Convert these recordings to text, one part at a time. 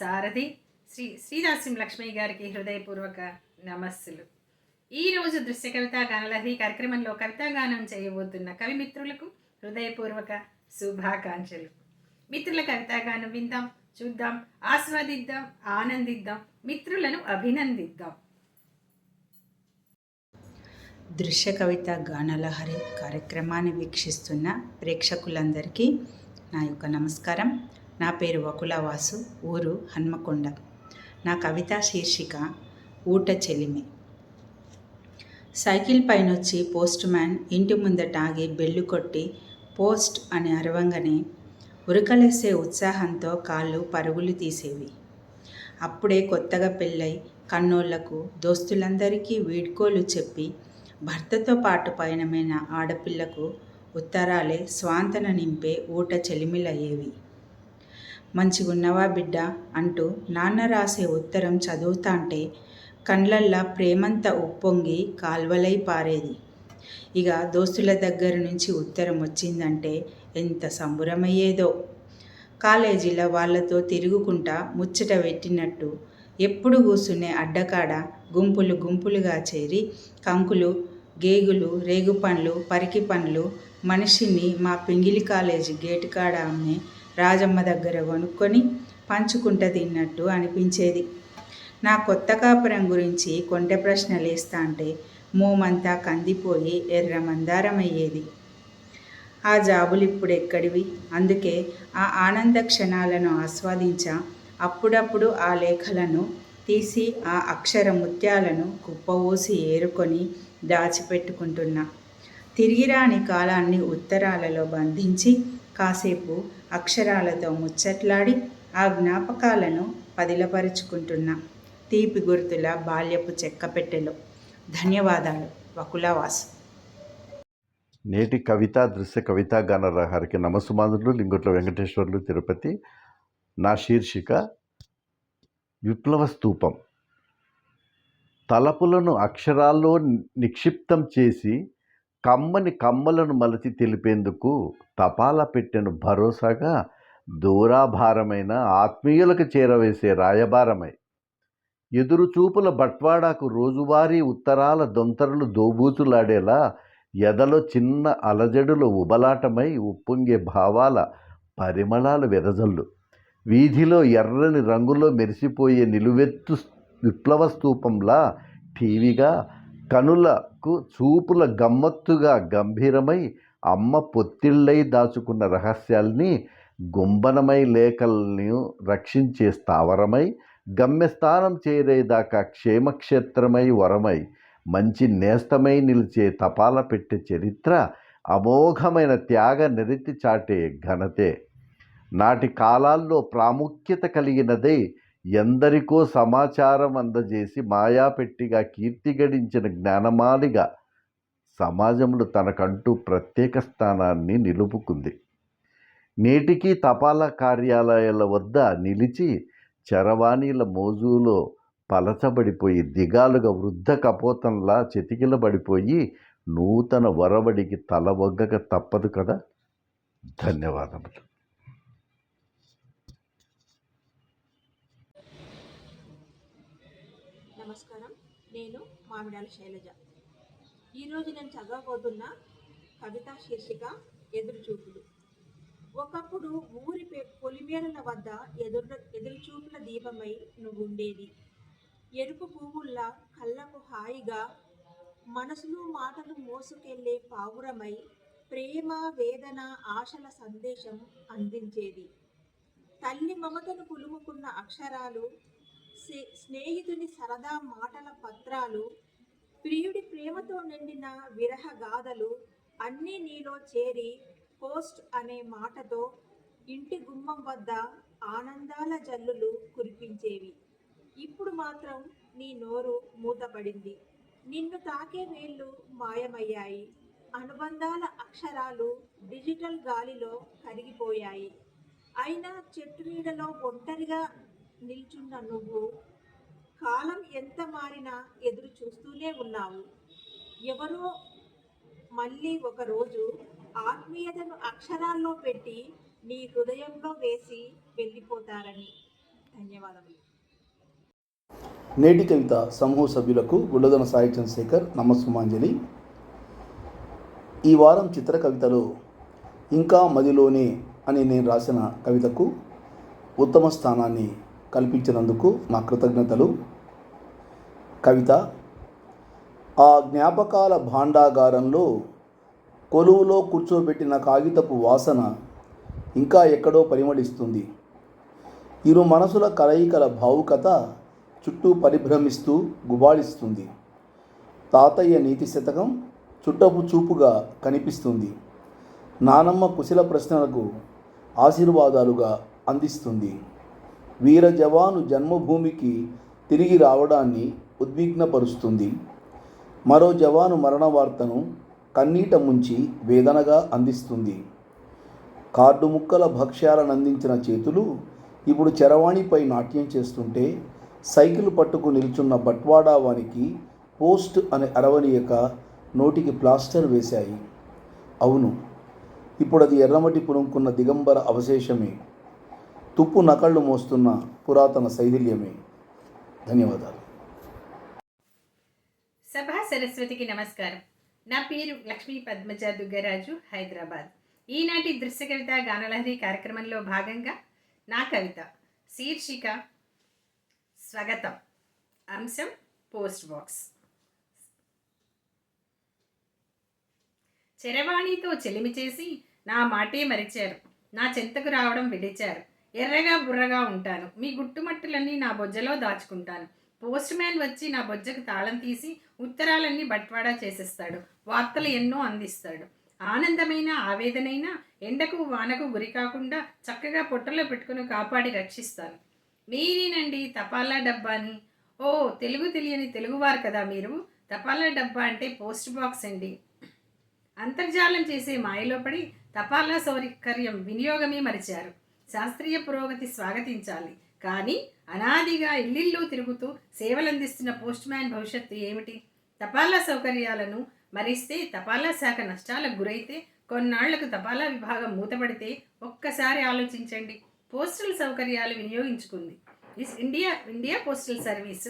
సారథి శ్రీ శ్రీదాస్యం లక్ష్మయ్య గారికి హృదయపూర్వక నమస్సులు. ఈరోజు దృశ్య కవితా గానలహరి కార్యక్రమంలో కవితాగానం చేయబోతున్న కవి మిత్రులకు హృదయపూర్వక శుభాకాంక్షలు. మిత్రుల కవితాగానం విందాం చూద్దాం ఆస్వాదిద్దాం ఆనందిద్దాం మిత్రులను అభినందిద్దాం. దృశ్య కవిత గానలహరి కార్యక్రమాన్ని వీక్షిస్తున్న ప్రేక్షకులందరికీ నా యొక్క నమస్కారం. నా పేరు వకులవాసు ఊరు హన్మకొండ. నా కవితా శీర్షిక ఊట చెలిమి. సైకిల్ పైనొచ్చి పోస్ట్ మ్యాన్ ఇంటి ముందట ఆగి బెల్లు కొట్టి పోస్ట్ అని అరవంగానే ఉరకలేసే ఉత్సాహంతో కాళ్ళు పరుగులు తీసేవి. అప్పుడే కొత్తగా పెళ్ళై కన్నోళ్ళకు దోస్తులందరికీ వీడ్కోలు చెప్పి భర్తతో పాటు పయనమైన ఆడపిల్లకు ఉత్తరాలే స్వాంతన నింపే ఊట చెలిమిలయ్యేవి. మంచిగున్నవా బిడ్డ? అంటూ నాన్న రాసే ఉత్తరం చదువుతాంటే కండ్లల్లా ప్రేమంతా ఉప్పొంగి కాల్వలై పారేది. ఇక దోస్తుల దగ్గర నుంచి ఉత్తరం వచ్చిందంటే ఎంత సంబురమయ్యేదో. కాలేజీలో వాళ్ళతో తిరుగుకుంటా ముచ్చట పెట్టినట్టు ఎప్పుడు కూసునే అడ్డకాడ గుంపులు గుంపులుగా చేరి కంకులు గేగులు రేగు పండ్లు పరికి పండ్లు మనిషిని మా పింగిలి కాలేజీ గేటు కాడ అమ్మే రాజమ్మ దగ్గర కొనుక్కొని పంచుకుంట తిన్నట్టు అనిపించేది. నా కొత్త కాపురం గురించి కొంటె ప్రశ్నలు వేస్తా అంటే మోమంతా కందిపోయి ఎర్ర మందారం అయ్యేది ఆ జాబులు ఇప్పుడు ఎక్కడివి? అందుకే ఆ ఆనంద క్షణాలను ఆస్వాదించా అప్పుడప్పుడు ఆ లేఖలను తీసి ఆ అక్షర ముత్యాలను కుప్పవోసి ఏరుకొని దాచిపెట్టుకుంటున్నా. తిరిగిరాని కాలాన్ని ఉత్తరాలలో బంధించి కాసేపు అక్షరాలతో ముచ్చట్లాడి ఆ జ్ఞాపకాలను పదిలపరుచుకుంటున్నా. తీపి గుర్తుల బాల్యపు చెక్కపెట్టెలు ధన్యవాదాలు వకులవాసు. నేటి కవిత దృశ్య కవితా గానరహారికి నమస్సుమానులు లింగుట్ల వెంకటేశ్వర్లు తిరుపతి నా శీర్షిక విప్లవ స్తూపం తలపులను అక్షరాల్లో నిక్షిప్తం చేసి కమ్మని కమ్మలను మలచి తెలిపేందుకు తపాలా పెట్టెను భరోసాగా దూరాభారమైన ఆత్మీయులకు చేరవేసే రాయబారమై. ఎదురుచూపుల బట్వాడాకు రోజువారీ ఉత్తరాల దొంతరలు దోబూచులాడేలా ఎదలో చిన్న అలజడులు ఉబలాటమై ఉప్పొంగే భావాల పరిమళాలు వెదజల్లు. వీధిలో ఎర్రని రంగులో మెరిసిపోయే నిలువెత్తు విప్లవ స్తూపంలా టీవీగా కనులకు చూపుల గమ్మత్తుగా గంభీరమై అమ్మ పొత్తిళ్ళై దాచుకున్న రహస్యాల్ని గుంబనమై లేఖల్ని రక్షించే స్థావరమై గమ్యస్థానం చేరేదాకా క్షేమక్షేత్రమై వరమై మంచి నేస్తమై నిలిచే తపాల పెట్టే చరిత్ర అమోఘమైన త్యాగ నిరతి చాటే ఘనతే. నాటి కాలాల్లో ప్రాముఖ్యత కలిగినదై ఎందరికో సమాచారం అందజేసి మాయాపెట్టిగా కీర్తి గడించిన జ్ఞానమాలిగా సమాజంలో తనకంటూ ప్రత్యేక స్థానాన్ని నిలుపుకుంది. నేటికీ తపాలా కార్యాలయాల వద్ద నిలిచి చరవాణీల మోజులో పలచబడిపోయి దిగాలుగా వృద్ధ కపోతంలా చెతికిలబడిపోయి నూతన వరవడికి తల ఒగ్గక తప్పదు కదా? ధన్యవాదములు. మామిడాల శైలజ. ఈరోజు నేను చదవబోతున్న కవితా శీర్షిక ఎదురుచూపులు ఒకప్పుడు ఊరి పే పొలిమేరల వద్ద ఎదురు ఎదురుచూపుల దీపమై నువ్వు ఉండేది ఎరుపు పువ్వుల్లా కళ్ళకు హాయిగా మనసులు మాటలు మోసుకెళ్ళే పావురమై ప్రేమ వేదన ఆశల సందేశం అందించేది. తల్లి మమతను పులుముకున్న అక్షరాలు స్నే- స్నేహితుని సరదా మాటల పత్రాలు ప్రియుడి ప్రేమతో నిండిన విరహ గాథలు అన్నీ నీలో చేరి పోస్ట్ అనే మాటతో ఇంటి గుమ్మం వద్ద ఆనందాల జల్లులు కురిపించేవి. ఇప్పుడు మాత్రం నీ నోరు మూతపడింది. నిన్ను తాకే వేళ్ళు మాయమయ్యాయి. అనుబంధాల అక్షరాలు డిజిటల్ గాలిలో కరిగిపోయాయి. అయినా చెట్టు నీడలో ఒంటరిగా నిల్చున్న నువ్వు కాలం ఎంత మారినా ఎదురు చూస్తూనే ఉన్నావు. ఎవరో మళ్ళీ ఒకరోజు ఆత్మీయతను అక్షరాల్లో పెట్టి నీ హృదయంలో వేసి వెళ్ళిపోతారని. ధన్యవాదములు. నేటి కవిత సమూహ సభ్యులకు గుళ్ళదన సాయి చంద్రశేఖర్ నమస్సుమాంజలి. ఈ వారం చిత్ర కవితలో ఇంకా మదిలోనే అని నేను రాసిన కవితకు ఉత్తమ స్థానాన్ని కల్పించినందుకు నా కృతజ్ఞతలు. కవిత ఆ జ్ఞాపకాల భాండాగారంలో కొలువులో కూర్చోబెట్టిన కాగితపు వాసన ఇంకా ఎక్కడో పరిమళిస్తుంది. ఇరు మనసుల కలయికల భావుకత చుట్టూ పరిభ్రమిస్తూ గుబాళిస్తుంది. తాతయ్య నీతి శతకం చుట్టపు చూపుగా కనిపిస్తుంది. నానమ్మ కుశల ప్రశ్నలకు ఆశీర్వాదాలుగా అందిస్తుంది. వీర జవాను జన్మభూమికి తిరిగి రావడాన్ని ఉద్విగ్నపరుస్తుంది. మరో జవాను మరణ వార్తను కన్నీట ముంచి వేదనగా అందిస్తుంది. కార్డు ముక్కల భక్ష్యాలను అందించిన చేతులు ఇప్పుడు చరవాణిపై నాట్యం చేస్తుంటే సైకిల్ పట్టుకు నిల్చున్న బట్వాడా వానికి పోస్ట్ అనే అరవనీయక నోటికి ప్లాస్టర్ వేశాయి. అవును ఇప్పుడు అది ఎర్రమటి పురుముకున్న దిగంబర అవశేషమే. తుప్పు నకళ్ళు మోస్తున్న పురాతన శైథిల్యమే. ధన్యవాదాలు. సభా సరస్వతికి నమస్కారం. నా పేరు లక్ష్మీ పద్మజ దుగ్గరాజు హైదరాబాద్. ఈనాటి దృశ్య కవిత గానలహరి కార్యక్రమంలో భాగంగా నా కవిత శీర్షిక స్వాగతం. అంశం పోస్ట్ బాక్స్. చెరవాణితో చెలిమి చేసి నా మాటే మరిచారు. నా చెంతకు రావడం విడిచారు. ఎర్రగా బుర్రగా ఉంటాను. మీ గుట్టుమట్టులన్నీ నా బొజ్జలో దాచుకుంటాను. పోస్ట్ మ్యాన్ వచ్చి నా బొజ్జకు తాళం తీసి ఉత్తరాలన్నీ బట్వాడా చేసేస్తాడు. వార్తలు ఎన్నో అందిస్తాడు. ఆనందమైన ఆవేదనైనా ఎండకు వానకు గురి కాకుండా చక్కగా పొట్టలో పెట్టుకుని కాపాడి రక్షిస్తాను. మీరేనండి తపాలా డబ్బాని? ఓ తెలుగు తెలియని తెలుగువారు కదా మీరు? తపాలా డబ్బా అంటే పోస్ట్ బాక్స్ అండి. అంతర్జాలం చేసే మాయలో పడి తపాలా సౌకర్యం వినియోగమే మరిచారు. శాస్త్రీయ పురోగతి స్వాగతించాలి. కానీ అనాదిగా ఇల్లిల్లు తిరుగుతూ సేవలందిస్తున్న పోస్ట్ మ్యాన్ భవిష్యత్తు ఏమిటి? తపాలా సౌకర్యాలను మరిస్తే తపాలా శాఖ నష్టాలకు గురైతే కొన్నాళ్ళకు తపాలా విభాగం మూతపడితే ఒక్కసారి ఆలోచించండి. పోస్టల్ సౌకర్యాలు వినియోగించుకుంది. Is India India postal service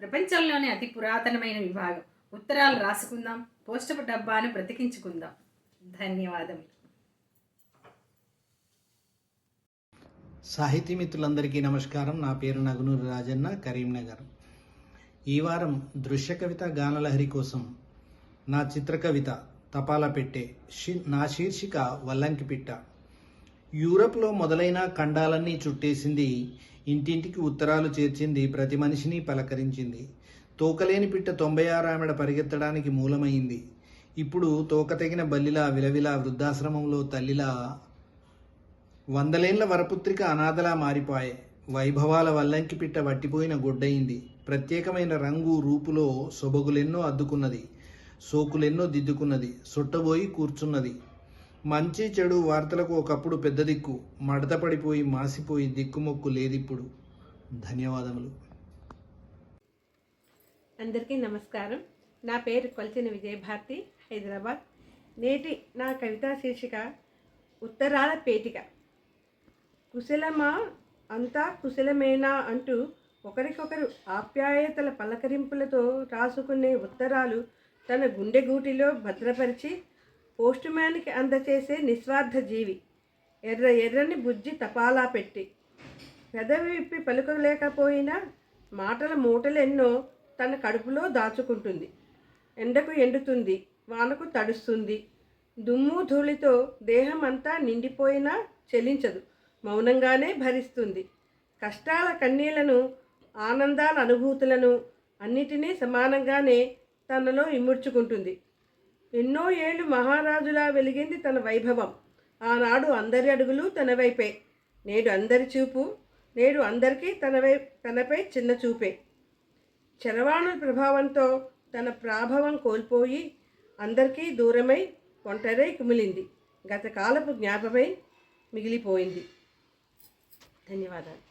ప్రపంచంలోనే అతి పురాతనమైన విభాగం. ఉత్తరాలు రాసుకుందాం పోస్టపు డబ్బాను బ్రతికించుకుందాం. ధన్యవాదములు. సాహితీ మిత్రులందరికీ నమస్కారం. నా పేరు నగునూరు రాజన్న కరీంనగర్. ఈ వారం దృశ్య కవిత గానలహరి కోసం నా చిత్ర కవిత తపాలా పెట్టే నా శీర్షిక వల్లంకి పిట్ట యూరప్లో మొదలైన ఖండాలన్నీ చుట్టేసింది ఇంటింటికి ఉత్తరాలు చేర్చింది ప్రతి మనిషిని పలకరించింది. తోకలేని పిట్ట తొంభై ఆరు ఆమెడ పరిగెత్తడానికి మూలమైంది. ఇప్పుడు తోక తెగిన బల్లిలా విలవిలా వృద్ధాశ్రమంలో తల్లిలా వందలేండ్ల వరపుత్రిక అనాథలా మారిపాయే వైభవాల వల్లంకి పిట్ట వట్టిపోయిన గొడ్డయింది. ప్రత్యేకమైన రంగు రూపులో సొబగులెన్నో అద్దుకున్నది. సోకులెన్నో దిద్దుకున్నది. సొట్టబోయి కూర్చున్నది. మంచి చెడు వార్తలకు ఒకప్పుడు పెద్ద దిక్కు. మడతపడిపోయి మాసిపోయి దిక్కుమొక్కు లేదిప్పుడు. ధన్యవాదములు. అందరికీ నమస్కారం. నా పేరు కొలిచిన విజయభారతి హైదరాబాద్. నేటి నా కవితా శీర్షిక ఉత్తరాల పేటిక. కుశలమా? అంతా కుశలమేనా అంటూ ఒకరికొకరు ఆప్యాయతల పలకరింపులతో రాసుకునే ఉత్తరాలు తన గుండెగూటిలో భద్రపరిచి పోస్టుమ్యాన్కి అందచేసే నిస్వార్థ జీవి. ఎర్ర ఎర్రని బుజ్జి తపాలా పెట్టి. పెదవి విప్పి పలుకలేకపోయినా మాటల మూటలెన్నో తన కడుపులో దాచుకుంటుంది. ఎండకు ఎండుతుంది వానకు తడుస్తుంది. దుమ్ము ధూళితో దేహం అంతా నిండిపోయినా చెలించదు. మౌనంగానే భరిస్తుంది. కష్టాల కన్నీళ్ళను ఆనందాల అనుభూతులను అన్నిటినీ సమానంగానే తనలో ఇముడ్చుకుంటుంది. ఎన్నో ఏళ్ళు మహారాజులా వెలిగింది తన వైభవం. ఆనాడు అందరి అడుగులు తన వైపే. నేడు అందరి చూపు నేడు అందరికీ తన వై తనపై చిన్న చూపే. చరవాణుల ప్రభావంతో తన ప్రాభవం కోల్పోయి అందరికీ దూరమై ఒంటరై కుమిలింది. గతకాలపు జ్ఞాపమై మిగిలిపోయింది. ధన్యవాదాలు.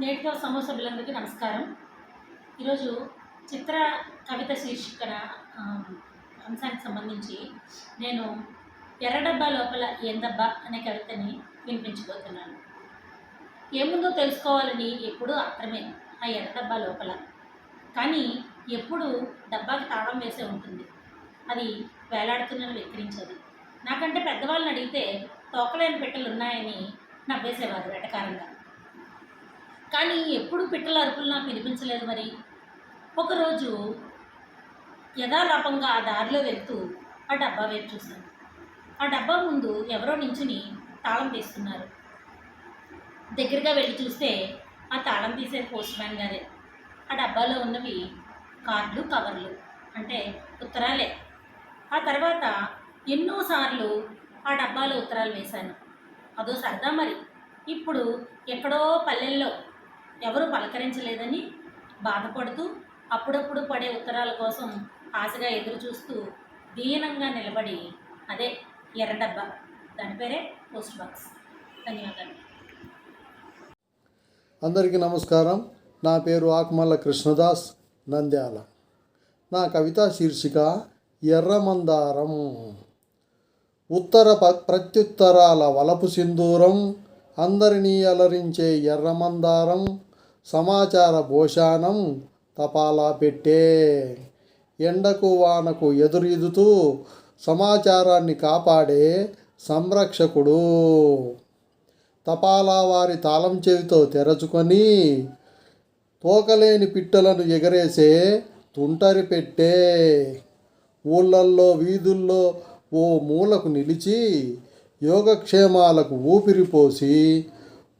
నేటితో సమూహ సభ్యులందరికీ నమస్కారం. ఈరోజు చిత్ర కవిత శీర్షికన అంశానికి సంబంధించి నేను ఎర్రడబ్బా లోపల ఏందబ్బా అనే కవితని వినిపించబోతున్నాను. ఏముందో తెలుసుకోవాలని ఎప్పుడూ అర్థమే ఆ ఎర్రడబ్బా లోపల. కానీ ఎప్పుడు డబ్బాకి తాళం వేసే ఉంటుంది. అది వేలాడుతున్నది వెక్కిరించదు. నాకంటే పెద్దవాళ్ళని అడిగితే తోకలేని పెట్టెలు ఉన్నాయని నవ్వేసేవారు వెటకారంగా. కానీ ఎప్పుడు పిట్టల అరుపులు నాకు వినిపించలేదు మరి. ఒకరోజు యథాలాపంగా ఆ దారిలో వెళ్తూ ఆ డబ్బా వైపు చూశాను. ఆ డబ్బా ముందు ఎవరో నించుని తాళం తీస్తున్నారు దగ్గరగా వెళ్ళి చూస్తే ఆ తాళం తీసే పోస్ట్ మ్యాన్ గారే. ఆ డబ్బాలో ఉన్నవి కార్డులు కవర్లు అంటే ఉత్తరాలే. ఆ తర్వాత ఎన్నోసార్లు ఆ డబ్బాలో ఉత్తరాలు వేశాను. అదో సరదా మరి. ఇప్పుడు ఎక్కడో పల్లెల్లో ఎవరు పలకరించలేదని బాధపడుతూ అప్పుడప్పుడు పడే ఉత్తరాల కోసం ఆశగా ఎదురు చూస్తూ దీనంగా నిలబడి అదే ఎర్ర డబ్బా. దాని పేరే పోస్ట్ బాక్స్. ధన్యవాదాలు. అందరికీ నమస్కారం. నా పేరు ఆకుమల్ల కృష్ణదాస్ నంద్యాల. నా కవితా శీర్షిక ఎర్రమందారం. ఉత్తర ప ప్రత్యుత్తరాల వలపు సింధూరం అందరినీ అలరించే ఎర్రమందారం సమాచార భోషానం తపాలా పెట్టే. ఎండకు వానకు ఎదురీదుతూ సమాచారాన్ని కాపాడే సంరక్షకుడు. తపాలా వారి తాళం చెవితో తెరచుకొని తోకలేని పిట్టలను ఎగరేసే తుంటరి పెట్టే. ఊళ్ళల్లో వీధుల్లో ఓ మూలకు నిలిచి యోగక్షేమాలకు ఊపిరిపోసి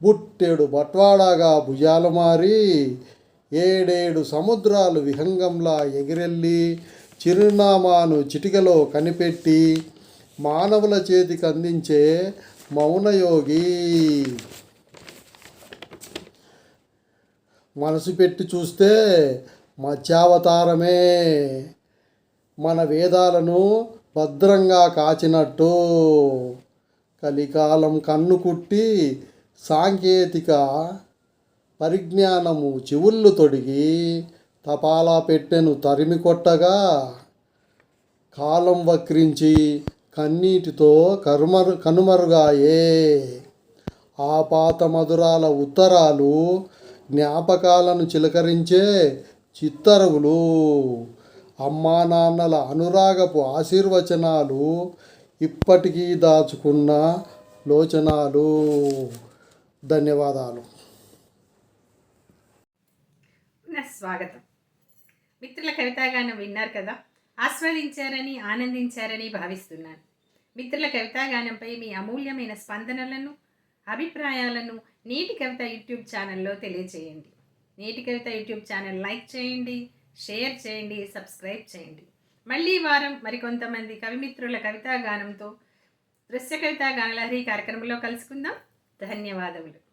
బుట్టెడు బట్వాడాగా భుజాలు మారి ఏడేడు సముద్రాలు విహంగంలా ఎగిరెళ్ళి చిరునామాను చిటికలో కనిపెట్టి మానవుల చేతికి అందించే మౌనయోగి. మనసు పెట్టి చూస్తే మత్స్యావతారమే. మన వేదాలను భద్రంగా కాచినట్టు కలికాలం కన్ను కుట్టి సాంకేతిక పరిజ్ఞానము చెవుళ్ళు తొడిగి తపాలా పెట్టెను తరిమి కొట్టగా కాలం వక్రించి కన్నీటితో కరుమరు కనుమరుగాయే. ఆపాత మధురాల ఉత్తరాలు జ్ఞాపకాలను చిలకరించే చిత్తరువులు అమ్మా నాన్నల అనురాగపు ఆశీర్వచనాలు ఇప్పటికీ దాచుకున్న లోచనాలు. ధన్యవాదాలు. స్వాగతం. మిత్రుల కవితాగానం విన్నారు కదా? ఆస్వాదించారని ఆనందించారని భావిస్తున్నాను. మిత్రుల కవితాగానంపై మీ అమూల్యమైన స్పందనలను అభిప్రాయాలను నేటి కవిత యూట్యూబ్ ఛానల్లో తెలియచేయండి. నేటి కవిత యూట్యూబ్ ఛానల్ లైక్ చేయండి. షేర్ చేయండి సబ్స్క్రైబ్ చేయండి. మళ్ళీ వారం మరికొంతమంది కవిమిత్రుల కవితా గానంతో దృశ్య కవితా గానలహరి కార్యక్రమంలో కలుసుకుందాం. ధన్యవాదములు.